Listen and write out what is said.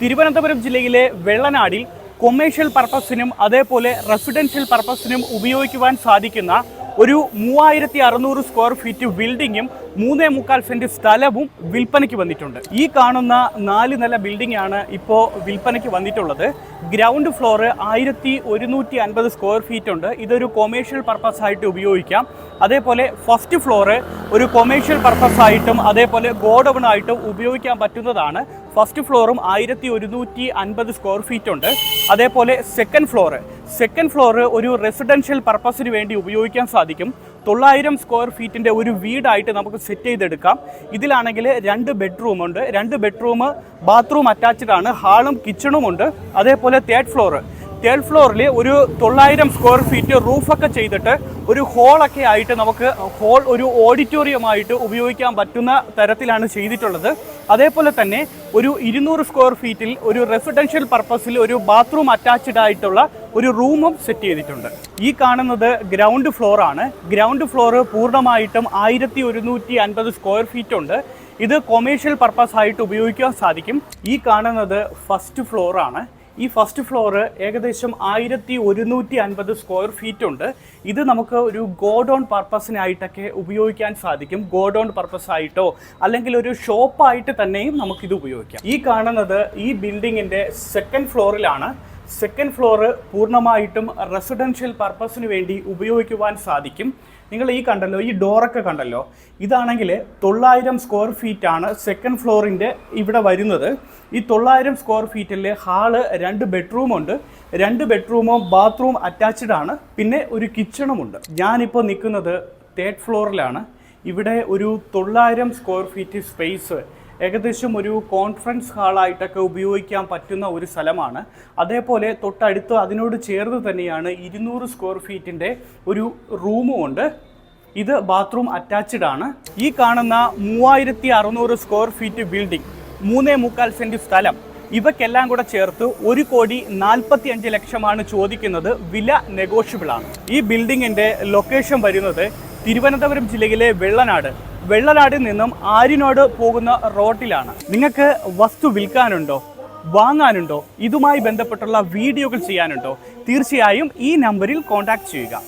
തിരുവനന്തപുരം ജില്ലയിലെ വെള്ളനാടിൽ കൊമേഴ്ഷ്യൽ പർപ്പസിനും അതേപോലെ റെസിഡൻഷ്യൽ പർപ്പസിനും ഉപയോഗിക്കുവാൻ സാധിക്കുന്ന ഒരു മൂവായിരത്തി അറുന്നൂറ് സ്ക്വയർ ഫീറ്റ് ബിൽഡിങ്ങും മൂന്നേ മുക്കാൽ സെന്റ് സ്ഥലവും വിൽപ്പനയ്ക്ക് വന്നിട്ടുണ്ട്. ഈ കാണുന്ന നാല് നില ബിൽഡിംഗ് ആണ് ഇപ്പോൾ വിൽപ്പനയ്ക്ക് വന്നിട്ടുള്ളത്. ഗ്രൗണ്ട് ഫ്ലോർ ആയിരത്തി ഒരുന്നൂറ്റി അൻപത് സ്ക്വയർ ഫീറ്റ് ഉണ്ട്. ഇതൊരു കൊമേഴ്ഷ്യൽ പർപ്പസ് ആയിട്ട് ഉപയോഗിക്കാം. അതേപോലെ ഫസ്റ്റ് ഫ്ലോറ് ഒരു കൊമേഴ്ഷ്യൽ പർപ്പസ് ആയിട്ടും അതേപോലെ ഗോഡൗൺ ആയിട്ടും ഉപയോഗിക്കാൻ പറ്റുന്നതാണ്. ഫസ്റ്റ് ഫ്ലോറും ആയിരത്തി ഒരുന്നൂറ്റി അൻപത് സ്ക്വയർ ഫീറ്റ് ഉണ്ട്. അതേപോലെ സെക്കൻഡ് ഫ്ലോറ് സെക്കൻഡ് ഫ്ലോറ് ഒരു റെസിഡൻഷ്യൽ പർപ്പസിന് വേണ്ടി ഉപയോഗിക്കാൻ സാധിക്കും. തൊള്ളായിരം സ്ക്വയർ ഫീറ്റിന്റെ ഒരു വീടായിട്ട് നമുക്ക് സെറ്റ് ചെയ്തെടുക്കാം. ഇതിലാണെങ്കിൽ രണ്ട് ബെഡ്റൂം ഉണ്ട്. രണ്ട് ബെഡ്റൂം ബാത്റൂം അറ്റാച്ച്ഡ് ആണ്. ഹാളും കിച്ചണും ഉണ്ട്. അതേപോലെ തേർഡ് ഫ്ലോർ തേർഡ് ഫ്ലോറിൽ ഒരു തൊള്ളായിരം സ്ക്വയർ ഫീറ്റ് റൂഫൊക്കെ ചെയ്തിട്ട് ഒരു ഹോളൊക്കെ ആയിട്ട് നമുക്ക് ഹോൾ ഒരു ഓഡിറ്റോറിയമായിട്ട് ഉപയോഗിക്കാൻ പറ്റുന്ന തരത്തിലാണ് ചെയ്തിട്ടുള്ളത്. അതേപോലെ തന്നെ ഒരു ഇരുന്നൂറ് സ്ക്വയർ ഫീറ്റിൽ ഒരു റെസിഡൻഷ്യൽ പർപ്പസിൽ ഒരു ബാത്റൂം അറ്റാച്ച്ഡ് ആയിട്ടുള്ള ഒരു റൂമും സെറ്റ് ചെയ്തിട്ടുണ്ട്. ഈ കാണുന്നത് ഗ്രൗണ്ട് ഫ്ലോറാണ് ഗ്രൗണ്ട് ഫ്ലോർ പൂർണമായിട്ടും ആയിരത്തി ഒരുന്നൂറ്റി അൻപത് സ്ക്വയർ ഫീറ്റ് ഉണ്ട്. ഇത് കൊമേഴ്ഷ്യൽ പർപ്പസ് ആയിട്ട് ഉപയോഗിക്കാൻ സാധിക്കും. ഈ കാണുന്നത് ഫസ്റ്റ് ഫ്ലോർ ആണ്. ഈ ഫസ്റ്റ് ഫ്ലോർ ഏകദേശം ആയിരത്തി ഒരുന്നൂറ്റി അൻപത് സ്ക്വയർ ഫീറ്റ് ഉണ്ട്. ഇത് നമുക്ക് ഒരു ഗോഡൗൺ പർപ്പസിനായിട്ടൊക്കെ ഉപയോഗിക്കാൻ സാധിക്കും. ഗോഡൗൺ പർപ്പസ് ആയിട്ടോ അല്ലെങ്കിൽ ഒരു ഷോപ്പായിട്ട് തന്നെയും നമുക്കിത് ഉപയോഗിക്കാം. ഈ കാണുന്നത് ഈ ബിൽഡിങ്ങിന്റെ സെക്കൻഡ് ഫ്ലോറിലാണ് സെക്കൻഡ് ഫ്ലോറ് പൂർണമായിട്ടും റെസിഡൻഷ്യൽ പർപ്പസിന് വേണ്ടി ഉപയോഗിക്കുവാൻ സാധിക്കും. നിങ്ങൾ ഈ കണ്ടല്ലോ ഈ ഡോറൊക്കെ കണ്ടല്ലോ. ഇതാണെങ്കിൽ തൊള്ളായിരം സ്ക്വയർ ഫീറ്റ് ആണ് സെക്കൻഡ് ഫ്ലോറിന്റെ ഇവിടെ വരുന്നത്. ഈ തൊള്ളായിരം സ്ക്വയർ ഫീറ്റിൽ ഹാൾ രണ്ട് ബെഡ്റൂമുണ്ട് രണ്ട് ബെഡ്റൂമും ബാത്റൂം അറ്റാച്ച്ഡ് ആണ്. പിന്നെ ഒരു കിച്ചണും ഉണ്ട്. ഞാനിപ്പോൾ നിൽക്കുന്നത് തേർഡ് ഫ്ലോറിലാണ് ഇവിടെ ഒരു തൊള്ളായിരം സ്ക്വയർ ഫീറ്റ് സ്പേസ് ഏകദേശം ഒരു കോൺഫറൻസ് ഹാളായിട്ടൊക്കെ ഉപയോഗിക്കാൻ പറ്റുന്ന ഒരു സ്ഥലമാണ്. അതേപോലെ തൊട്ടടുത്ത് അതിനോട് ചേർന്ന് തന്നെയാണ് ഇരുന്നൂറ് സ്ക്വയർ ഫീറ്റിന്റെ ഒരു റൂമും ഉണ്ട്. ഇത് ബാത്റൂം അറ്റാച്ച്ഡ് ആണ്. ഈ കാണുന്ന മൂവായിരത്തി അറുന്നൂറ് സ്ക്വയർ ഫീറ്റ് ബിൽഡിംഗ് മൂന്നേ മുക്കാൽ സെന്റ് സ്ഥലം ഇവയ്ക്കെല്ലാം കൂടെ ചേർത്ത് ഒരു കോടി നാൽപ്പത്തി അഞ്ച് ലക്ഷമാണ് ചോദിക്കുന്നത് വില നെഗോഷ്യബിൾ ആണ്. ഈ ബിൽഡിങ്ങിന്റെ ലൊക്കേഷൻ വരുന്നത് തിരുവനന്തപുരം ജില്ലയിലെ വെള്ളനാട്. വെള്ളനാടിൽ നിന്നും ആരിനോട് പോകുന്ന റോട്ടിലാണ്. നിങ്ങൾക്ക് വസ്തു വിൽക്കാനുണ്ടോ? വാങ്ങാനുണ്ടോ? ഇതുമായി ബന്ധപ്പെട്ടുള്ള വീഡിയോകൾ ചെയ്യാനുണ്ടോ? തീർച്ചയായും ഈ നമ്പറിൽ കോൺടാക്ട് ചെയ്യുക.